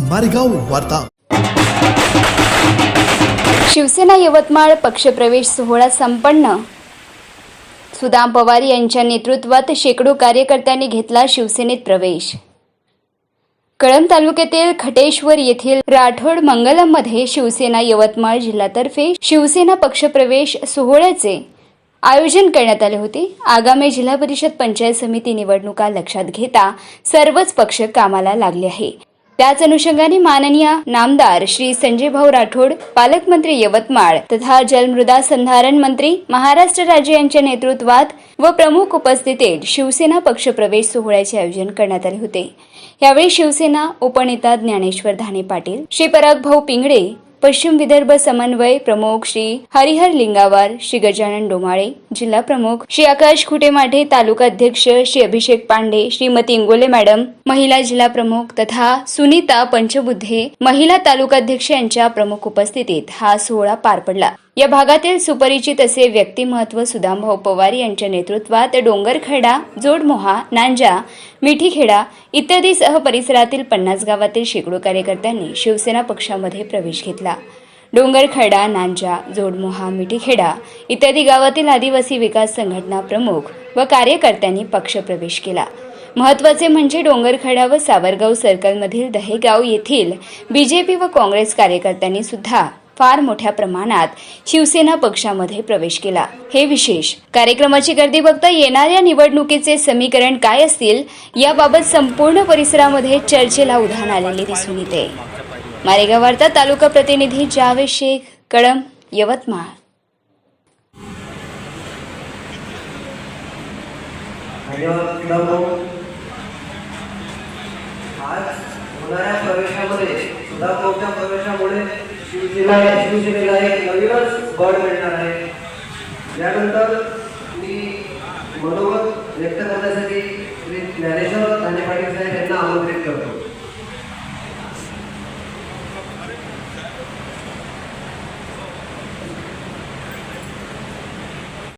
मारेगाव वार्ता. शिवसेना यवतमाळ पक्षप्रवेश सोहळा संपन्न. सुदाम पवार यांच्या नेतृत्वात शेकडो कार्यकर्त्यांनी घेतला शिवसेनेत प्रवेश. कळंब तालुक्यातील खटेश्वर येथील राठोड मंगलममध्ये शिवसेना यवतमाळ जिल्हातर्फे शिवसेना पक्षप्रवेश सोहळ्याचे आयोजन करण्यात आले होते. आगामी जिल्हा परिषद पंचायत समिती निवडणुका लक्षात घेता सर्वच पक्ष कामाला लागले आहे. त्याच अनुषंगाने माननीय नामदार श्री संजय भाऊ राठोड पालकमंत्री यवतमाळ तथा जलमृदा संधारण मंत्री महाराष्ट्र राज्य यांच्या नेतृत्वात व प्रमुख उपस्थितीत शिवसेना पक्षप्रवेश सोहळ्याचे आयोजन करण्यात आले होते. यावेळी शिवसेना उपनेता ज्ञानेश्वर धाने पाटील श्री पराग भाऊ पिंगडे पश्चिम विदर्भ समन्वय प्रमुख श्री हरिहर लिंगावार श्री गजानन डोमाळे जिल्हा प्रमुख. श्री आकाश खुटेमाठे तालुका अध्यक्ष श्री अभिषेक पांडे श्रीमती इंगोले मॅडम महिला जिल्हा प्रमुख तथा सुनीता पंचबुद्धे महिला तालुकाध्यक्ष यांच्या प्रमुख उपस्थितीत हा सोहळा पार पडला. या भागातील सुपरिचित असे व्यक्तिमत्व सुदामभाऊ पवार यांच्या नेतृत्वात डोंगरखेडा जोडमोहा नांजा मिठीखेडा इत्यादी सह परिसरातील पन्नास गावातील शेकडो कार्यकर्त्यांनी शिवसेना पक्षामध्ये प्रवेश घेतला. डोंगरखेडा नांजा जोडमोहा मिठीखेडा इत्यादी गावातील आदिवासी विकास संघटना प्रमुख व कार्यकर्त्यांनी पक्षप्रवेश केला. महत्त्वाचे म्हणजे डोंगरखेडा व सावरगाव सर्कलमधील दहेगाव येथील बी जे पी व काँग्रेस कार्यकर्त्यांनी सुद्धा फार मोठ्या प्रमाणात शिवसेना पक्षामध्ये प्रवेश केला. हे विशेष. कार्यक्रमाची गर्दी बघता येणाऱ्या निवडणुकीचे समीकरण काय असतील? याबाबत संपूर्ण परिसरामध्ये चर्चेला उधाण आलेले दिसून येते. मारेगाव वार्ता तालुका प्रतिनिधी जावेद शेख कळम यवतमाळ. धन्यवाद आज होणाऱ्या प्रवेशामध्ये सुधाभाऊच्या प्रवेशामुळे शिवसेना शिवसेनेला एक नवीनच मिळणार आहे. यानंतर मी मनोगत व्यक्त करण्यासाठी श्री ज्ञानेश्वर धाने पाटील साहेब यांना आमंत्रित करतो.